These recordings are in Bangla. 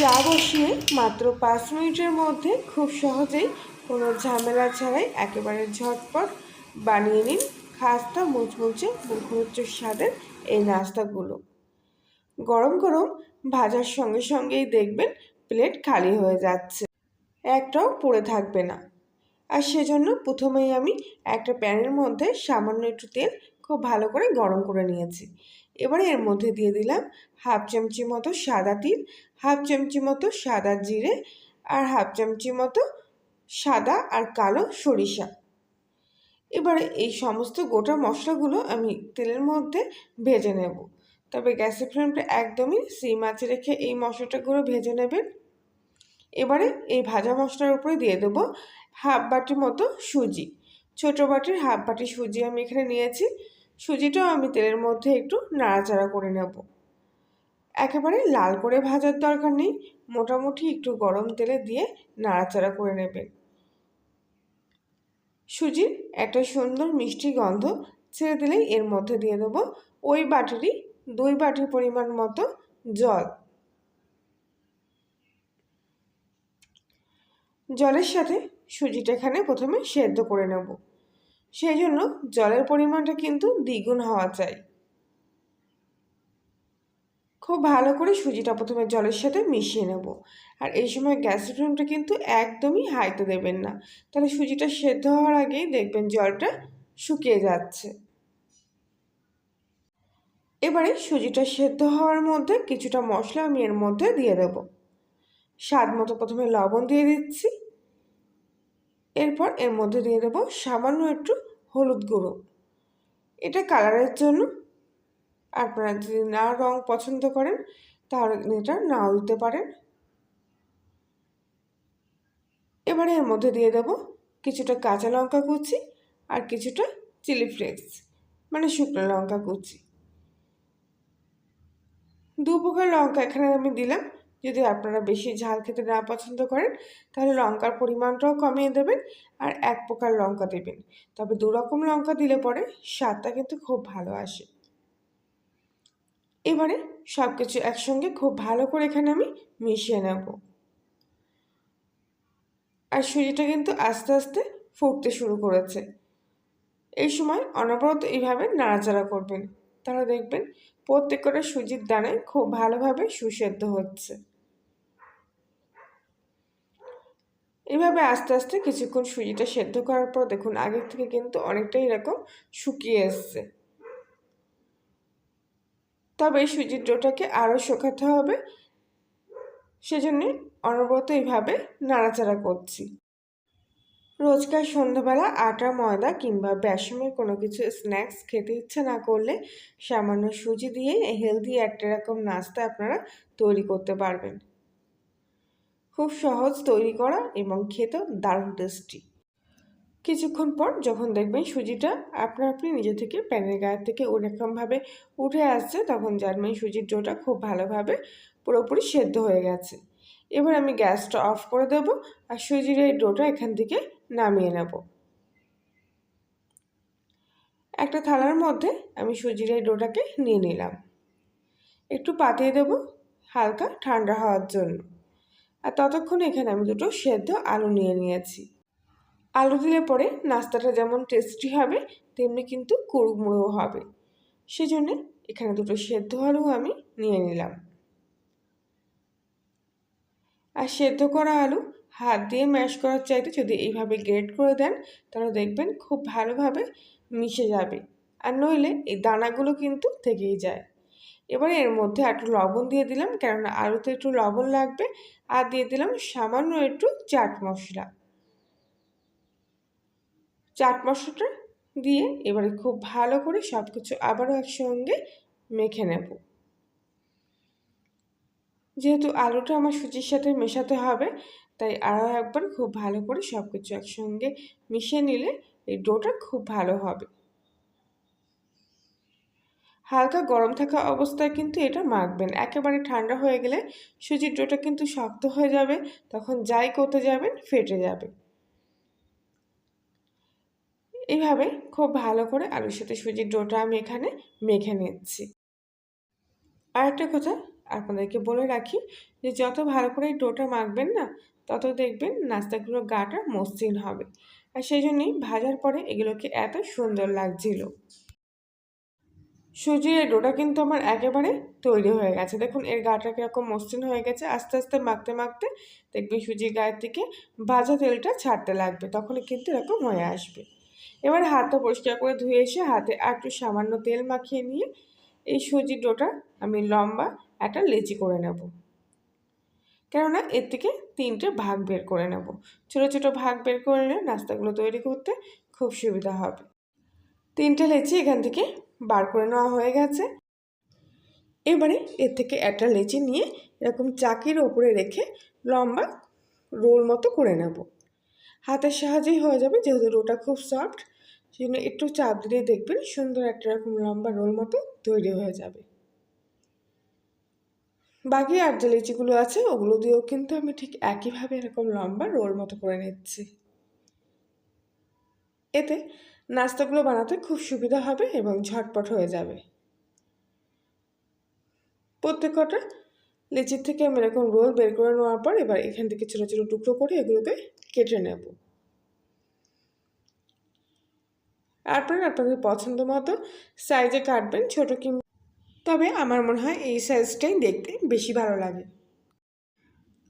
চা বসিয়ে মাত্র পাঁচ মিনিটের মধ্যে খুব সহজেই কোনো ঝামেলা ছাড়াই একেবারে ঝটপট বানিয়ে নিন খাস্তা মুচমুচে মুখরোচ্চ স্বাদের এই নাস্তাগুলো। গরম গরম ভাজার সঙ্গে সঙ্গেই দেখবেন প্লেট খালি হয়ে যাচ্ছে, একটাও পড়ে থাকবে না। আর সেজন্য প্রথমেই আমি একটা প্যানের মধ্যে সামান্য একটু তেল খুব ভালো করে গরম করে নিয়েছি। এবারে এর মধ্যে দিয়ে দিলাম হাফ চামচি মতো সাদা তিল, হাফ চামচি মতো সাদা জিরে আর হাফ চামচি মতো সাদা আর কালো সরিষা। এবারে এই সমস্ত গোটা মশলাগুলো আমি তেলের মধ্যে ভেজে নেব। তবে গ্যাসের ফ্লেমটা একদমই সিম আঁচে রেখে এই মশলাটাগুলো ভেজে নেবেন। এবারে এই ভাজা মশলার উপরে দিয়ে দেবো হাফ বাটি মতো সুজি। ছোটো বাটির হাফ বাটি সুজি আমি এখানে নিয়েছি। সুজিটাও আমি তেলের মধ্যে একটু নাড়াচাড়া করে নেব। একেবারে লাল করে ভাজার দরকার নেই, মোটামুটি একটু গরম তেলে দিয়ে নাড়াচাড়া করে নেবেন। সুজির একটা সুন্দর মিষ্টি গন্ধ ছেড়ে দিলেই এর মধ্যে দিয়ে দেবো ওই বাটিরই দুই বাটির পরিমাণ মতো জল। জলের সাথে সুজিটা এখানে প্রথমে সেদ্ধ করে নেব। সেই জন্য জলের পরিমাণটা কিন্তু দ্বিগুণ হওয়া চাই। খুব ভালো করে সুজিটা প্রথমে জলের সাথে মিশিয়ে নেব। আর এই সময় গ্যাসের ফ্লেমটা কিন্তু একদমই হাইতে দেবেন না। তাহলে সুজিটা সেদ্ধ হওয়ার আগেই দেখবেন জলটা শুকিয়ে যাচ্ছে। এবারে সুজিটা সেদ্ধ হওয়ার মধ্যে কিছুটা মশলা আমি এর মধ্যে দিয়ে দেব। স্বাদ মতো প্রথমে লবণ দিয়ে দিচ্ছি। এরপর এর মধ্যে দিয়ে দেবো সামান্য একটু হলুদ গুঁড়ো। এটা কালারের জন্য। আপনারা যদি না রং পছন্দ করেন, তাহলে এটা নাও দিতে পারেন। এবারে এর মধ্যে দিয়ে দেব কিছুটা কাঁচা লঙ্কা কুচি আর কিছুটা চিলি ফ্লেক্স মানে শুকনো লঙ্কা কুচি। দু প্রকার লঙ্কা এখানে আমি দিলাম। যদি আপনারা বেশি ঝাল খেতে না পছন্দ করেন, তাহলে লঙ্কার পরিমাণটাও কমিয়ে দেবেন আর এক প্রকার লঙ্কা দেবেন। তবে দু রকম লঙ্কা দিলে পরে স্বাদটা কিন্তু খুব ভালো আসে। এবারে সব কিছু একসঙ্গে খুব ভালো করে এখানে আমি মিশিয়ে নেব। আর সুজিটা কিন্তু আস্তে আস্তে ফুটতে শুরু করেছে। এই সময় অনবরত এইভাবে নাড়াচাড়া করবেন। তারা দেখবেন প্রত্যেক প্রত্যেকটা সুজির দানায় খুব ভালোভাবে সুসেদ্ধ হচ্ছে। এভাবে আস্তে আস্তে কিছুক্ষণ সুজিটা সেদ্ধ করার পর দেখুন আগের থেকে কিন্তু অনেকটাই এরকম শুকিয়ে এসছে। তবে এই সুজির ডোটাকে আরও শুকাতে হবে। সেজন্যে অনবরত এইভাবে নাড়াচাড়া করছি। রোজকার সন্ধ্যাবেলা আটা, ময়দা কিংবা বেসমের কোনো কিছু স্ন্যাক্স খেতে ইচ্ছে না করলে সামান্য সুজি দিয়ে হেলদি একটা রকম নাস্তা আপনারা তৈরি করতে পারবেন। খুব সহজ তৈরি করা এবং খেতেও দারুণ টেস্টি কিছুক্ষণ পর যখন দেখবেন সুজিটা আপনার আপনি নিজে থেকে প্যানের গায়ের থেকে ওরকমভাবে উঠে আসছে, তখন জানবেন সুজির ডোটা খুব ভালোভাবে পুরোপুরি সেদ্ধ হয়ে গেছে। এবার আমি গ্যাসটা অফ করে দেব আর সুজির এই ডোটা এখান থেকে নামিয়ে নেব। একটা থালার মধ্যে আমি সুজির এই ডোটাকে নিয়ে নিলাম। একটু পাতিয়ে দেব হালকা ঠান্ডা হওয়ার জন্য। আর ততক্ষণে এখানে আমি দুটো সেদ্ধ আলু নিয়ে নিয়েছি। আলু দিলে পরে নাস্তাটা যেমন টেস্টি হবে, তেমনি কিন্তু কুড়মুড়ো হবে। সেজন্যে এখানে দুটো সেদ্ধ আলু আমি নিয়ে নিলাম। আর সেদ্ধ করা আলু হাত দিয়ে ম্যাশ করার চাইতে যদি এইভাবে গ্রেট করে দেন, তাহলে দেখবেন খুব ভালোভাবে মিশে যাবে। আর নইলে এই দানাগুলো কিন্তু থেকেই যায়। এবারে এর মধ্যে একটু লবণ দিয়ে দিলাম, কেননা আলুতে একটু লবণ লাগবে। আর দিয়ে দিলাম সামান্য একটু চাট মশলা। চাট মশলাটা দিয়ে এবারে খুব ভালো করে সব কিছু আবারও একসঙ্গে মেখে নেব। যেহেতু আলুটা আমার সুজির সাথে মেশাতে হবে, তাই আরও একবার খুব ভালো করে সব কিছু একসঙ্গে মিশিয়ে নিলে এই ডোটা খুব ভালো হবে। হালকা গরম থাকা অবস্থায় কিন্তু এটা মাখবেন। একেবারে ঠান্ডা হয়ে গেলে সুজির ডোটা কিন্তু শক্ত হয়ে যাবে, তখন যাই করতে যাবেন ফেটে যাবে। এইভাবে খুব ভালো করে আলুর সাথে সুজির ডোটা আমি এখানে মেখে নিচ্ছি। আরেকটা কথা আপনাদেরকে বলে রাখি যে, যত ভালো করে এই ডোটা মাখবেন না, তত দেখবেন নাস্তাগুলোর গাটা মসৃণ হবে। আর সেই জন্যই ভাজার পরে এগুলোকে এত সুন্দর লাগছিল। সুজির এই ডোটা কিন্তু আমার একেবারে তৈরি হয়ে গেছে। দেখুন, এর গাটা কীরকম মসৃণ হয়ে গেছে। আস্তে আস্তে মাখতে মাখতে দেখবেন সুজির গায়ের থেকে ভাজা তেলটা ছাড়তে লাগবে, তখনই কিন্তু এরকম হয়ে আসবে। এবার হাতটা পরিষ্কার করে ধুয়ে এসে হাতে একটু সামান্য তেল মাখিয়ে নিয়ে এই সুজির ডোটা আমি লম্বা একটা লেচি করে নেব। কেননা এর থেকে তিনটে ভাগ বের করে নেব। ছোটো ছোটো ভাগ বের করে নিলে নাস্তাগুলো তৈরি করতে খুব সুবিধা হবে। তিনটে লেচি এখান থেকে বার করে নেওয়া হয়ে গেছে। এবারে এর থেকে একটা লেচি নিয়ে এরকম চাকির ওপরে রেখে লম্বা রোল মতো করে নেব। হাতের সাহায্যেই হয়ে যাবে, যেহেতু রোটা খুব সফট সেই জন্য একটু চাপ দিলে দেখবেন সুন্দর একটা এরকম লম্বা রোল মতো তৈরি হয়ে যাবে। বাকি আর যে লিচিগুলো আছে, ওগুলো দিয়েও কিন্তু আমি ঠিক একইভাবে এরকম লম্বা রোল মতো করে নিচ্ছি। এতে নাস্তাগুলো বানাতে খুব সুবিধা হবে এবং ঝটপট হয়ে যাবে। প্রত্যেক কটা লিচির থেকে আমি এরকম রোল বের করে নেওয়ার পর এবার এখান থেকে ছোটো ছোটো টুকরো করে এগুলোকে কেটে নেব। আপনারা আপনাদের পছন্দ মতো সাইজে কাটবেন ছোটো কিংবা তবে আমার মনে হয় এই সাইজটাই দেখতে বেশি ভালো লাগে।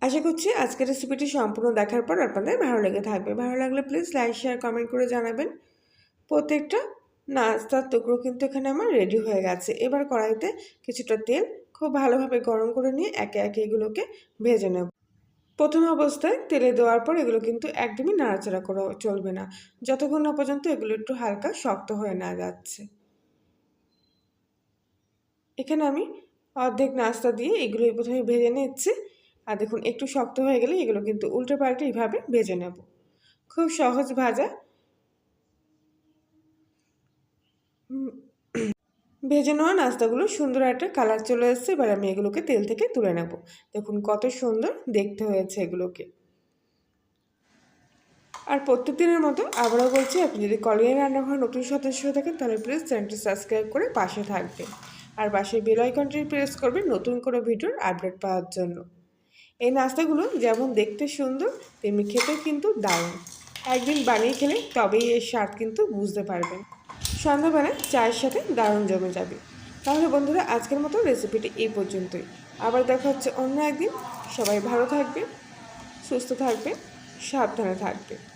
আশা করছি আজকের রেসিপিটি সম্পূর্ণ দেখার পর আপনাদের ভালো লেগে থাকবে। ভালো লাগলে প্লিজ লাইক শেয়ার কমেন্ট করে জানাবেন। প্রত্যেকটা নাস্তার টুকরো কিন্তু এখানে আমার রেডি হয়ে গেছে। এবার কড়াইতে কিছুটা তেল খুব ভালোভাবে গরম করে নিয়ে একে একে এগুলোকে ভেজে নেব। প্রথম অবস্থায় তেলে দেওয়ার পর এগুলো কিন্তু একদমই নাড়াচাড়া করা চলবে না। যতক্ষণ না পর্যন্ত এগুলো একটু হালকা শক্ত হয়ে না যাচ্ছে। এখানে আমি অর্ধেক নাস্তা দিয়ে এগুলো প্রথমে ভেজে নিচ্ছি। আর দেখুন, একটু শক্ত হয়ে গেলে এগুলো কিন্তু উল্টে পাল্টে এইভাবে ভেজে নেব। খুব সহজ ভাজা ভেজে নেওয়া নাস্তাগুলো সুন্দর একটা কালার চলে এসছে। এবার আমি এগুলোকে তেল থেকে তুলে নেব। দেখুন কত সুন্দর দেখতে হয়েছে এগুলোকে। আর প্রত্যেক দিনের মতো আবারও বলছি, আপনি যদি কলিয়া রান্নাঘর নতুন সদস্য হয়ে থাকেন, তাহলে প্লিজ চ্যানেলটি সাবস্ক্রাইব করে পাশে থাকবেন। আর পাশে বেল আইকনটি প্রেস করবেন নতুন কোনো ভিডিওর আপডেট পাওয়ার জন্য। এই নাস্তাগুলো যেমন দেখতে সুন্দর, তেমনি খেতে কিন্তু দারুণ। একদিন বানিয়ে খেলে তবেই এর স্বাদ কিন্তু বুঝতে পারবেন। সন্ধ্যাবেলায় চায়ের সাথে দারুণ জমে যাবে। তাহলে বন্ধুরা, আজকের মতো রেসিপিটি এই পর্যন্তই। আবার দেখা হচ্ছে অন্য একদিন। সবাই ভালো থাকবে, সুস্থ থাকবে, সাবধানে থাকবে।